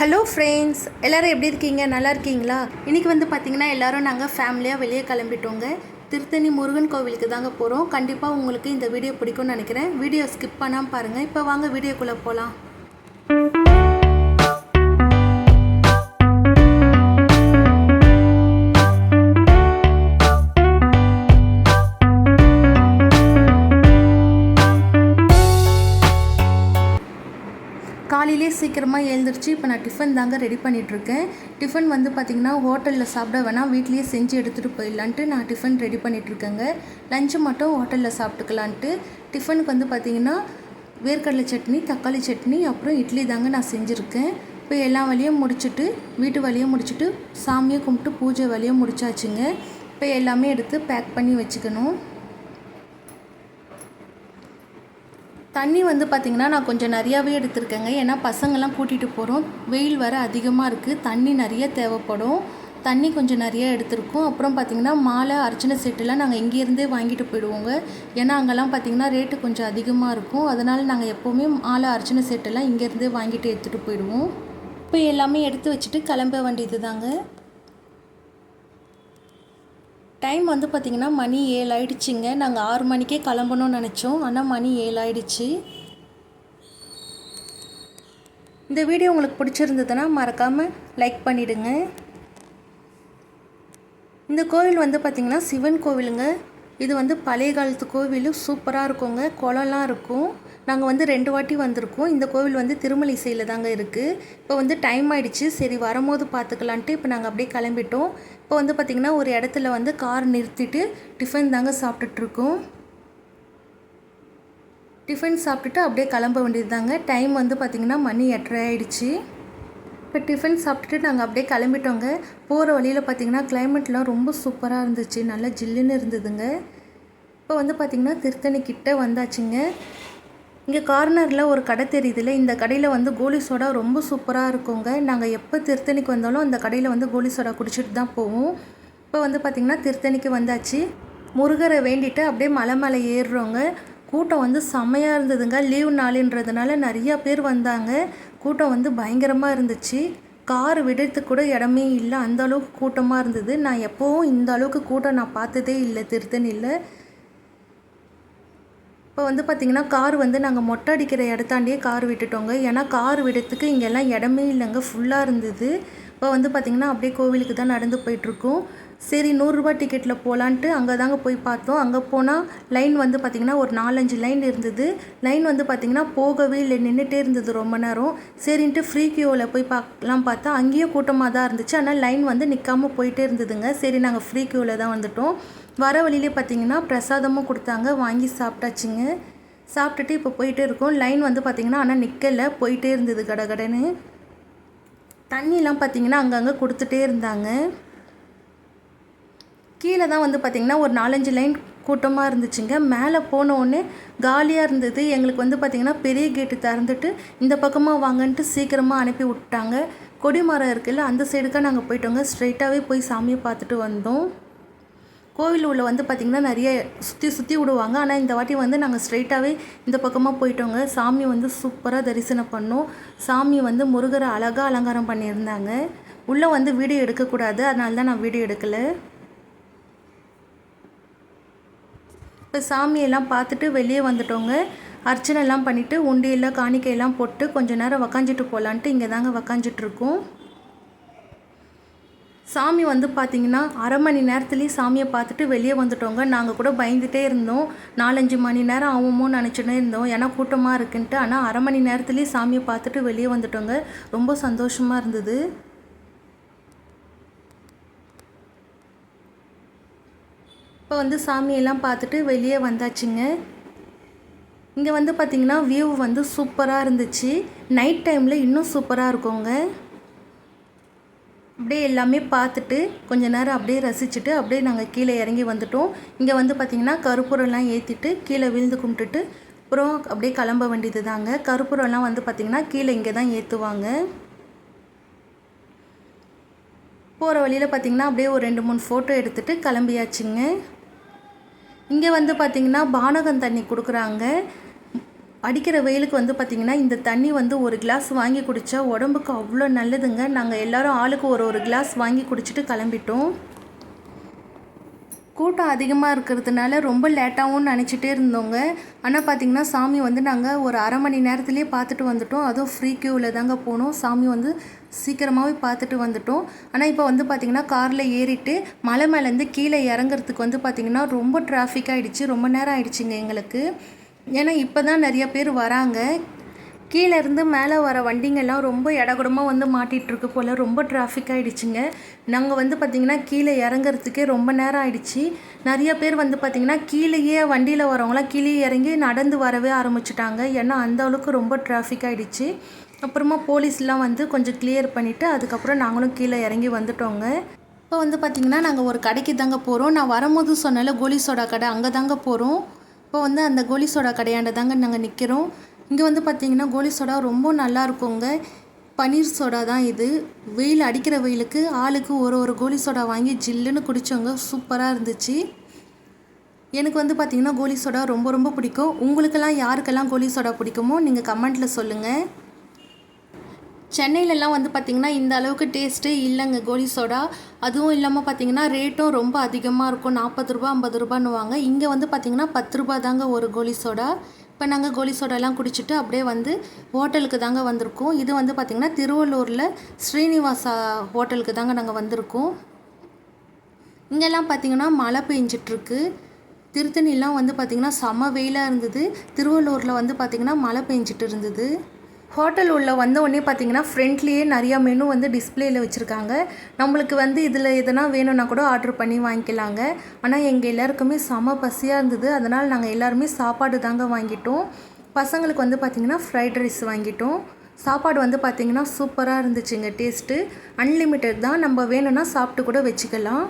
Hello friends எல்லோரும் எப்படி இருக்கீங்க? நல்லா இருக்கீங்களா? இன்றைக்கி வந்து பார்த்திங்கன்னா எல்லோரும் நாங்கள் ஃபேமிலியாக வெளியே கிளம்பிட்டோங்க. திருத்தணி முருகன் கோவிலுக்கு தாங்க போகிறோம் கண்டிப்பாக உங்களுக்கு இந்த வீடியோ பிடிக்கும்னு நினைக்கிறேன். வீடியோ ஸ்கிப் பண்ணாமல் பாருங்கள் இப்போ வாங்க வீடியோக்குள்ளே போகலாம் சீக்கிரமாக எழுந்திரிச்சு இப்போ நான் டிஃபன் தாங்க ரெடி பண்ணிகிட்ருக்கேன் டிஃபன் வந்து பார்த்திங்கன்னா ஹோட்டலில் சாப்பிட வேணாம். வீட்லேயே செஞ்சு எடுத்துகிட்டு போயிடலான்ட்டு நான் டிஃபன் ரெடி பண்ணிகிட்ருக்கேங்க லஞ்சு மட்டும் ஹோட்டலில் சாப்பிட்டுக்கலான்ட்டு. டிஃபனுக்கு வந்து பார்த்திங்கன்னா வேர்க்கடலை சட்னி தக்காளி சட்னி அப்புறம் இட்லி தாங்க நான் செஞ்சுருக்கேன். இப்போ எல்லா வேலையும் முடிச்சுட்டு வீட்டு வேலையும் முடிச்சுட்டு சாமியை கும்பிட்டு பூஜை வேலையும் முடிச்சாச்சுங்க. இப்போ எல்லாமே எடுத்து பேக் பண்ணி வச்சுக்கணும். தண்ணி வந்து பார்த்திங்கன்னா நான் கொஞ்சம் நிறையாவே எடுத்திருக்கேங்க. ஏன்னா பசங்கள்லாம் கூட்டிகிட்டு போகிறோம் வெயில் வர அதிகமாக இருக்குது தண்ணி நிறைய தேவைப்படும். தண்ணி கொஞ்சம் நிறைய எடுத்திருக்கோம். அப்புறம் பார்த்திங்கன்னா மாலை அர்ச்சனை செட்டுலாம் நாங்கள் இங்கேருந்தே வாங்கிட்டு போயிடுவோங்க. ஏன்னா அங்கெல்லாம் பார்த்திங்கன்னா ரேட்டு கொஞ்சம் அதிகமாக இருக்கும். அதனால் நாங்கள் எப்போவுமே மாலை அர்ச்சனை செட்டெல்லாம் இங்கேருந்தே வாங்கிட்டு எடுத்துகிட்டு போயிடுவோம். இப்போ எல்லாமே எடுத்து வச்சுட்டு கிளம்ப வேண்டியது தாங்க டைம் வந்து பார்த்திங்கன்னா மணி ஏழு ஆயிடுச்சுங்க நாங்கள் ஆறு மணிக்கே கிளம்பணும்னு நினச்சோம். ஆனால் மணி ஏழு ஆயிடுச்சு இந்த வீடியோ உங்களுக்கு பிடிச்சிருந்ததுன்னா மறக்காமல் லைக் பண்ணிவிடுங்க இந்த கோவில் வந்து பார்த்திங்கன்னா சிவன் கோவிலுங்க. இது வந்து பழைய காலத்து கோவில். சூப்பராக இருக்குங்க. குளம்லாம் இருக்கும். நாங்கள் வந்து ரெண்டு வாட்டி வந்திருக்கோம். இந்த கோவில் வந்து திருமலிசையில் தாங்க இருக்குது இப்போ வந்து டைம் ஆகிடுச்சு சரி வரும்போது பார்த்துக்கலான்ட்டு இப்போ நாங்கள் அப்படியே கிளம்பிட்டோம். இப்போ வந்து பார்த்திங்கன்னா ஒரு இடத்துல வந்து கார் நிறுத்திட்டு டிஃபன் தாங்க சாப்பிட்டுட்ருக்கோம். டிஃபன் சாப்பிட்டுட்டு அப்படியே கிளம்ப வேண்டியது தாங்க டைம் வந்து பார்த்திங்கன்னா மணி எட்டரை ஆகிடுச்சு இப்போ டிஃபன் சாப்பிட்டுட்டு நாங்கள் அப்படியே கிளம்பிட்டோங்க. போகிற வழியில் பார்த்திங்கன்னா கிளைமேட்லாம் ரொம்ப சூப்பராக இருந்துச்சு. நல்லா ஜில்லுன்னு இருந்ததுங்க. இப்போ வந்து பார்த்திங்கன்னா திருத்தணி கிட்டே வந்தாச்சுங்க. இங்கே கார்னரில் ஒரு கடை தெரியுதுல இந்த கடையில் வந்து கோலி சோடா ரொம்ப சூப்பராக இருக்குங்க. நாங்கள் எப்போ திருத்தணிக்கு வந்தாலும் அந்த கடையில் வந்து கோலி சோடா குடிச்சிட்டு தான் போவோம். இப்போ வந்து பார்த்திங்கன்னா திருத்தணிக்கு வந்தாச்சு. முருகரை வேண்டிட்டு அப்படியே மலை மலை ஏறுறோங்க. கூட்டம் வந்து செம்மையாக இருந்ததுங்க. லீவ் நாளுன்றதுனால நிறையா பேர் வந்தாங்க. கூட்டம் வந்து பயங்கரமாக இருந்துச்சு. கார் விடுறதுக்கு கூட இடமே இல்லை. அந்த அளவுக்கு கூட்டமாக இருந்தது. நான் எப்போவும் இந்த அளவுக்கு கூட்டம் நான் பார்த்ததே இல்லை திருத்தணியில். இப்போ வந்து பார்த்திங்கன்னா கார் வந்து நாங்கள் மொட்டை அடிக்கிற இடத்தாண்டியே கார் விட்டுட்டோங்க. ஏன்னா கார் விடுறதுக்கு இங்கெல்லாம் இடமே இல்லைங்க. ஃபுல்லாக இருந்தது. இப்போ வந்து பார்த்திங்கன்னா அப்படியே கோவிலுக்கு தான் நடந்து போயிட்டுருக்கோம். சரி நூறுரூபா டிக்கெட்டில் போகலான்ட்டு அங்கே தாங்க போய் பார்த்தோம். அங்கே போனால் லைன் வந்து பார்த்திங்கன்னா ஒரு நாலஞ்சு லைன் இருந்தது. லைன் வந்து பார்த்திங்கன்னா போகவே இல்லை. நின்றுட்டே இருந்தது ரொம்ப நேரம். சரின்ட்டு ஃப்ரீ கியூவில் போய் பார்க்கலாம் பார்த்தா அங்கேயும் கூட்டமாக தான் இருந்துச்சு. ஆனால் லைன் வந்து நிற்காமல் போயிட்டே இருந்ததுங்க. சரி நாங்கள் ஃப்ரீ கியூவில் தான் வந்துட்டோம். வர வழியிலே பார்த்திங்கன்னா பிரசாதமும் கொடுத்தாங்க. வாங்கி சாப்பிட்டாச்சுங்க. சாப்பிட்டுட்டு இப்போ போயிட்டே இருக்கோம். லைன் வந்து பார்த்திங்கன்னா ஆனால் நிற்கலை போயிட்டே இருந்தது கடகடன்னு தண்ணியெலாம் பார்த்திங்கன்னா அங்கங்கே கொடுத்துட்டே இருந்தாங்க. கீழே தான் வந்து பார்த்திங்கன்னா ஒரு நாலஞ்சு லைன் கூட்டமாக இருந்துச்சுங்க. மேலே போனோடனே காலியாக இருந்தது. எங்களுக்கு வந்து பார்த்திங்கன்னா பெரிய கேட்டு திறந்துட்டு இந்த பக்கமாக வாங்கன்ட்டு சீக்கிரமாக அனுப்பி விட்டாங்க. கொடிமரம் இருக்குல்ல அந்த சைடுக்காக நாங்கள் போயிட்டோங்க. ஸ்ட்ரைட்டாகவே போய் சாமியை பார்த்துட்டு வந்தோம். கோவில் உள்ள வந்து பார்த்திங்கன்னா நிறைய சுற்றி சுற்றி விடுவாங்க. ஆனால் இந்த வாட்டி வந்து நாங்கள் ஸ்ட்ரைட்டாகவே இந்த பக்கமாக போயிட்டோங்க. சாமி வந்து சூப்பராக தரிசனம் பண்ணோம். சாமி வந்து முருகரை அழகாக அலங்காரம் பண்ணியிருந்தாங்க. உள்ளே வந்து வீடியோ எடுக்கக்கூடாது. அதனால தான் நான் வீடியோ எடுக்கலை. இப்போ சாமியெல்லாம் பார்த்துட்டு வெளியே வந்துட்டோங்க. அர்ச்சனைலாம் பண்ணிவிட்டு உண்டியெல்லாம் காணிக்கையெல்லாம் போட்டு கொஞ்சம் நேரம் உக்காஞ்சிட்டு போகலான்ட்டு இங்கே தாங்க உக்காஞ்சிட்ருக்கோம் சாமி வந்து பார்த்திங்கன்னா அரை மணி நேரத்துலேயே சாமியை பார்த்துட்டு வெளியே வந்துட்டோங்க. நாங்கள் கூட பயந்துகிட்டே இருந்தோம். நாலஞ்சு மணி நேரம் ஆகுமோ நினச்சினே இருந்தோம். ஏன்னா கூட்டமாக இருக்குன்ட்டு. ஆனால் அரை மணி நேரத்துலேயே சாமியை பார்த்துட்டு வெளியே வந்துட்டோங்க. ரொம்ப சந்தோஷமாக இருந்தது. இப்போ வந்து சாமியெல்லாம் பார்த்துட்டு வெளியே வந்தாச்சுங்க. இங்கே வந்து பார்த்திங்கன்னா வியூ வந்து சூப்பராக இருந்துச்சு. நைட் டைமில் இன்னும் சூப்பராக இருக்குங்க. அப்படியே எல்லாமே பார்த்துட்டு கொஞ்ச நேரம் அப்படியே ரசிச்சுட்டு அப்படியே நாங்கள் கீழே இறங்கி வந்துட்டோம். இங்கே வந்து பார்த்திங்கன்னா கருப்பூரெல்லாம் ஏற்றிட்டு கீழே விழுந்து கும்பிட்டுட்டு அப்புறம் அப்படியே கிளம்ப வேண்டியது தாங்க கருப்பூரெல்லாம் வந்து பார்த்திங்கன்னா கீழே இங்கே தான் ஏற்றுவாங்க போகிற வழியில் பார்த்திங்கன்னா அப்படியே ஒரு ரெண்டு மூணு ஃபோட்டோ எடுத்துகிட்டு கிளம்பியாச்சுங்க. இங்கே வந்து பார்த்திங்கன்னா பானகம் தண்ணி கொடுக்குறாங்க. அடிக்கிற வெயிலுக்கு வந்து பார்த்திங்கன்னா இந்த தண்ணி வந்து ஒரு கிளாஸ் வாங்கி குடித்தா உடம்புக்கு அவ்வளோ நல்லதுங்க. நாங்கள் எல்லாரும் ஆளுக்கு ஒரு ஒரு கிளாஸ் வாங்கி குடிச்சிட்டு கிளம்பிட்டோம். கூட்டம் அதிகமாக இருக்கிறதுனால ரொம்ப லேட்டாகவும் நினச்சிட்டே இருந்தோங்க. ஆனால் பார்த்திங்கன்னா சாமி வந்து நாங்கள் ஒரு அரை மணி நேரத்துலேயே பார்த்துட்டு வந்துட்டோம். அதுவும் ஃப்ரீ க்யூவில் தாங்க போனோம். சாமி வந்து சீக்கிரமாகவே பார்த்துட்டு வந்துட்டோம். ஆனால் இப்போ வந்து பார்த்திங்கன்னா காரில் ஏறிட்டு மலை மேலேருந்து கீழே இறங்குறதுக்கு வந்து பார்த்திங்கன்னா ரொம்ப டிராஃபிக் ஆகிடுச்சு ரொம்ப நேரம் ஆகிடுச்சிங்க எங்களுக்கு. ஏன்னா இப்போ தான் நிறைய பேர் வராங்க. கீழேருந்து மேலே வர வண்டிங்கெல்லாம் ரொம்ப இடகுடமாக வந்து மாட்டிகிட்ருக்கு போல். ரொம்ப டிராஃபிக் ஆகிடுச்சிங்க நாங்கள் வந்து பார்த்திங்கன்னா கீழே இறங்குறதுக்கே ரொம்ப நேரம் ஆகிடுச்சி நிறைய பேர் வந்து பார்த்திங்கன்னா கீழேயே வண்டியில் வரவங்களாம் கீழே இறங்கி நடந்து வரவே ஆரம்பிச்சிட்டாங்க. ஏன்னா அந்த அளவுக்கு ரொம்ப டிராஃபிக் ஆகிடுச்சி அப்புறமா போலீஸ்லாம் வந்து கொஞ்சம் கிளியர் பண்ணிவிட்டு அதுக்கப்புறம் நாங்களும் கீழே இறங்கி வந்துட்டோங்க. இப்போ வந்து பார்த்திங்கன்னா நாங்கள் ஒரு கடைக்கு தாங்க போகிறோம் நான் வரும்போது சொன்னால கோலி சோடா கடை அங்கே தாங்க போகிறோம் இப்போ வந்து அந்த கோலி சோடா கடையாண்ட தாங்க நாங்கள் நிற்கிறோம் இங்கே வந்து பார்த்திங்கன்னா கோலி சோடா ரொம்ப நல்லா இருக்குங்க. பன்னீர் சோடா தான் இது. வெயில் அடிக்கிற வெயிலுக்கு ஆளுக்கு ஒரு ஒரு கோலி சோடா வாங்கி ஜில்லுன்னு குடித்தவங்க சூப்பராக இருந்துச்சு. எனக்கு வந்து பார்த்திங்கன்னா கோலி சோடா ரொம்ப ரொம்ப பிடிக்கும். உங்களுக்கெல்லாம் யாருக்கெல்லாம் கோலி சோடா பிடிக்குமோ நீங்கள் கமெண்ட்டில் சொல்லுங்கள் சென்னையிலலாம் வந்து பார்த்திங்கன்னா இந்த அளவுக்கு டேஸ்ட்டு இல்லைங்க கோலி சோடா. அதுவும் இல்லாமல் பார்த்திங்கன்னா ரேட்டும் ரொம்ப அதிகமாக இருக்கும். நாற்பது ரூபா ஐம்பது ரூபான்னுவாங்க. இங்கே வந்து பார்த்திங்கன்னா பத்து ரூபா தாங்க ஒரு கோலி சோடா. இப்போ நாங்கள் கோலி சோடாலாம் குடிச்சிட்டு அப்படியே வந்து ஹோட்டலுக்கு தாங்க வந்திருக்கோம். இது வந்து பார்த்திங்கன்னா திருவள்ளூரில் ஸ்ரீனிவாசா ஹோட்டலுக்கு தாங்க நாங்கள் வந்திருக்கோம். இங்கெல்லாம் பார்த்திங்கன்னா மழை பெஞ்சிட்ருக்கு. திருத்தணிலாம் வந்து பார்த்திங்கன்னா செம வெயிலாக இருந்தது. திருவள்ளூரில் வந்து பார்த்திங்கன்னா மழை பெஞ்சிட்டு இருந்தது. ஹோட்டல் உள்ள வந்த உடனே பார்த்தீங்கன்னா ஃப்ரண்ட்லேயே நிறையா மெனு வந்து டிஸ்பிளேயில் வச்சுருக்காங்க. நம்மளுக்கு வந்து இதில் எதனா வேணும்னா கூட ஆர்டர் பண்ணி வாங்கிக்கலாங்க. ஆனால் எங்கள் எல்லாருக்குமே செம பசியாக இருந்தது. அதனால் நாங்கள் எல்லாருமே சாப்பாடு தாங்க வாங்கிட்டோம். பசங்களுக்கு வந்து பார்த்திங்கன்னா ஃப்ரைட் ரைஸ் வாங்கிட்டோம். சாப்பாடு வந்து பார்த்திங்கன்னா சூப்பராக இருந்துச்சுங்க டேஸ்ட்டு அன்லிமிட்டட் தான். நம்ம வேணும்னா சாப்பிட்டு கூட வச்சுக்கலாம்.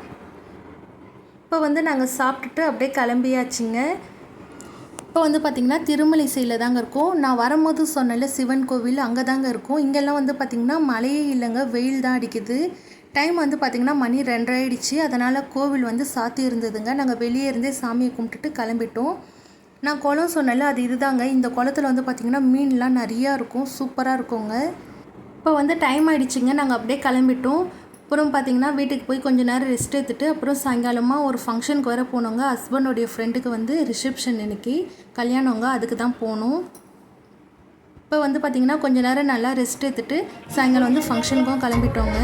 இப்போ வந்து நாங்கள் சாப்பிட்டுட்டு அப்படியே கிளம்பியாச்சுங்க. இப்போ வந்து பார்த்திங்கன்னா திருமலைசையில் தாங்க இருக்கும். நான் வரும்போது சொன்னல சிவன் கோவில் அங்கே தாங்க இருக்கும். இங்கெல்லாம் வந்து பார்த்திங்கன்னா மழையே இல்லைங்க வெயில் தான் அடிக்குது. டைம் வந்து பார்த்திங்கன்னா மணி ரெண்டரை ஆயிடுச்சு. அதனால் கோவில் வந்து சாத்தி இருந்ததுங்க. நாங்கள் வெளியே இருந்தே சாமியை கும்பிட்டுட்டு கிளம்பிட்டோம். நான் குளம் சொன்னல அது இதுதாங்க. இந்த குளத்துல வந்து பார்த்திங்கன்னா மீன்லாம் நிறையா இருக்கும் சூப்பராக இருக்குங்க. இப்போ வந்து டைம் ஆகிடுச்சிங்க நாங்கள் அப்படியே கிளம்பிட்டோம். அப்புறம் பார்த்திங்கன்னா வீட்டுக்கு போய் கொஞ்ச நேரம் ரெஸ்ட் எடுத்துட்டு அப்புறம் சாயங்காலமாக ஒரு ஃபங்க்ஷனுக்கு வர போனவங்க ஹஸ்பண்டோடைய ஃப்ரெண்டுக்கு வந்து ரிசப்ஷன் இன்னைக்கு. கல்யாணங்க அதுக்கு தான் போகணும் இப்போ வந்து பார்த்திங்கன்னா கொஞ்ச நேரம் நல்லா ரெஸ்ட் எடுத்துட்டு சாயங்காலம் வந்து ஃபங்க்ஷனுக்கும் கிளம்பிட்டோங்க.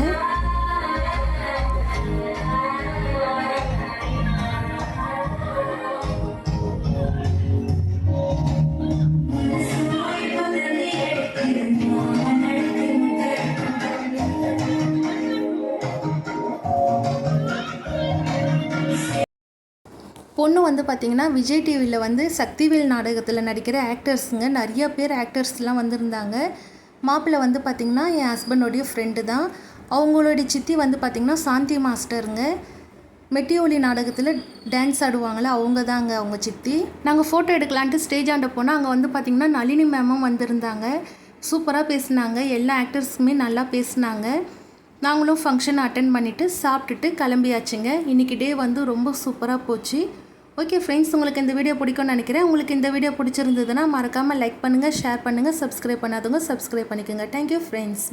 பொண்ணு வந்து பார்த்திங்கன்னா விஜய் டிவியில் வந்து சக்திவேல் நாடகத்தில் நடிக்கிற ஆக்டர்ஸுங்க நிறைய பேர் ஆக்டர்ஸ்லாம் வந்திருந்தாங்க. மாப்பிள்ளை வந்து பார்த்திங்கன்னா என் ஹஸ்பண்டோடைய ஃப்ரெண்டு தான். அவங்களுடைய சித்தி வந்து பார்த்திங்கன்னா சாந்தி மாஸ்டருங்க. மெட்டியோலி நாடகத்தில் டான்ஸ் ஆடுவாங்களே அவங்க தாங்க அவங்க சித்தி. நாங்கள் ஃபோட்டோ எடுக்கலான்ட்டு ஸ்டேஜ் ஆண்ட போனால் அங்கே வந்து பார்த்திங்கன்னா நளினி மேமும் வந்திருந்தாங்க. சூப்பராக பேசினாங்க. எல்லா ஆக்டர்ஸுமே நல்லா பேசினாங்க. நாங்களும் ஃபங்க்ஷன் அட்டன் பண்ணிவிட்டு சாப்பிட்டுட்டு கிளம்பியாச்சுங்க. இன்றைக்கி டே வந்து ரொம்ப சூப்பராக போச்சு. ஓகே ஃப்ரெண்ட்ஸ் உங்களுக்கு இந்த வீடியோ பிடிக்கும்னு நினைக்கிறேன். உங்களுக்கு இந்த வீடியோ பிடிச்சிருந்ததுன்னா மறக்காமல் லைக் பண்ணுங்கள் ஷேர் பண்ணுங்கள் சப்ஸ்கிரைப் பண்ணாதவங்க சப்ஸ்கிரைப் பண்ணிக்கோங்க. Thank you friends